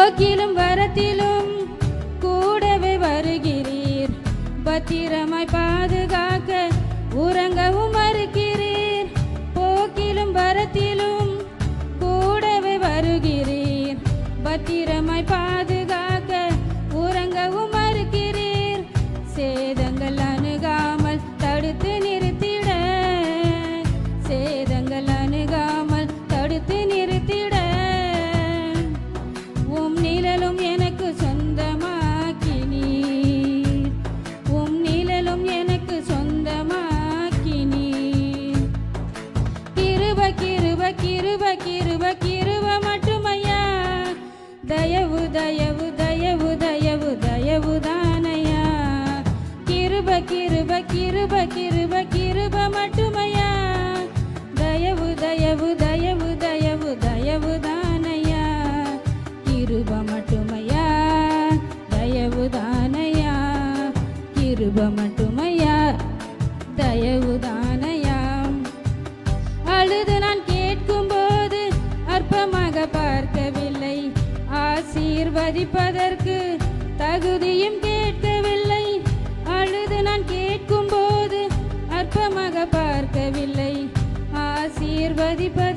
போக்கிலும் வரத்திலும் கூடவே வருகிறீர். பத்திரமாய் பாதுகாக்க உறங்கவும் மறுக்கிறீர். போக்கிலும் வரத்திலும் கூடவே வருகிறீர். பத்திரமாய் பாதுகாக்க உறங்கவும் மறுக்கிறீர். சேதங்கள் அணுகாமல் தடுத்து நிறுத்திட சேதங்கள் அணுகாமல் தடுத்து நிறுத்திட. கிருப கிருப கிருப மட்டுமையா? தயவு தயவு தயவு தயவு தயவு தானையா? கிருப கிருப கிருப கிருப கிருப மட்டுமையா? தயவு தயவு தயவு தயவு தயவு தானையா? கிருப மட்டுமையா? தயவு தானையா? கிருப மட்டுமையா? தயவு ஆசீர்வதிப்பதற்கு தகுதியும் கேட்கவில்லை. அழுது நான் கேட்கும்போது அற்பமாக பார்க்கவில்லை. ஆசீர்வதிப்பதற்கு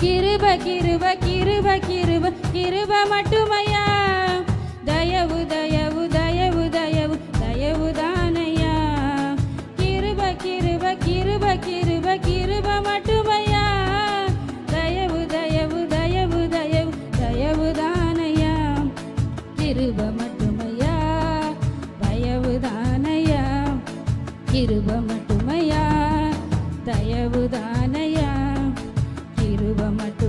கிருப கிருப கிருப கிருப கிருப மட்டுமையா? தயவு தயவு தயவு தயவு தயவு தானையா? கிருப கிருப கிருப கிருப கிருப மட்டுமையா? தயவு தயவு தயவு தயவு தயவு தானையா? கிருப மட்டுமையா? தயவு தானையா? கிருப மட்டுமையா? தயவு தானையா? கிருப மட்டுமையா தயவு தானையா